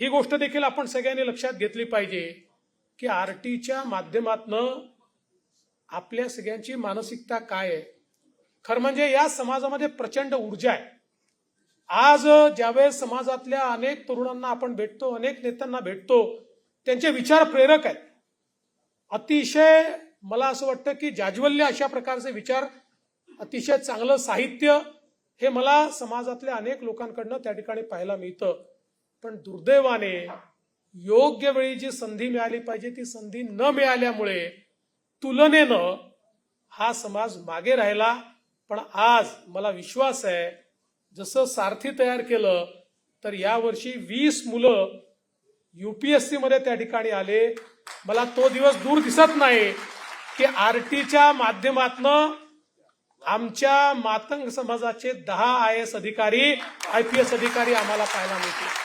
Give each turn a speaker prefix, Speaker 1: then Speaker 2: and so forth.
Speaker 1: ही गोष्ट देखील आपण सगळ्यांनी लक्षात घेतली पाहिजे की आर टीच्या माध्यमातनं आपल्या सगळ्यांची मानसिकता काय आहे? खरं म्हणजे या समाजामध्ये प्रचंड ऊर्जा आहे. आज ज्यावेळेस समाजातल्या अनेक तरुणांना आपण भेटतो अनेक नेत्यांना भेटतो त्यांचे विचार प्रेरक आहेत. अतिशय मला असं वाटतं की जाज्वल्य अशा प्रकारचे विचार अतिशय चांगलं साहित्य हे मला समाजातल्या अनेक लोकांकडनं त्या ठिकाणी पाहायला मिळतं. पण दुर्दैवाने योग्य वेळी जी संधी मिळाली पाहिजे ती संधी न मिळाल्यामुळे तुलनेनं हा समाज मागे राहिला. पण आज मला विश्वास आहे जसं सारथी तयार केलं तर यावर्षी वीस मुलं युपीएससी मध्ये त्या ठिकाणी आले. मला तो दिवस दूर दिसत नाही की आर टीच्या माध्यमातनं आमच्या मातंग समाजाचे दहा आय एस अधिकारी आय पी एस अधिकारी आम्हाला पाहायला मिळतील.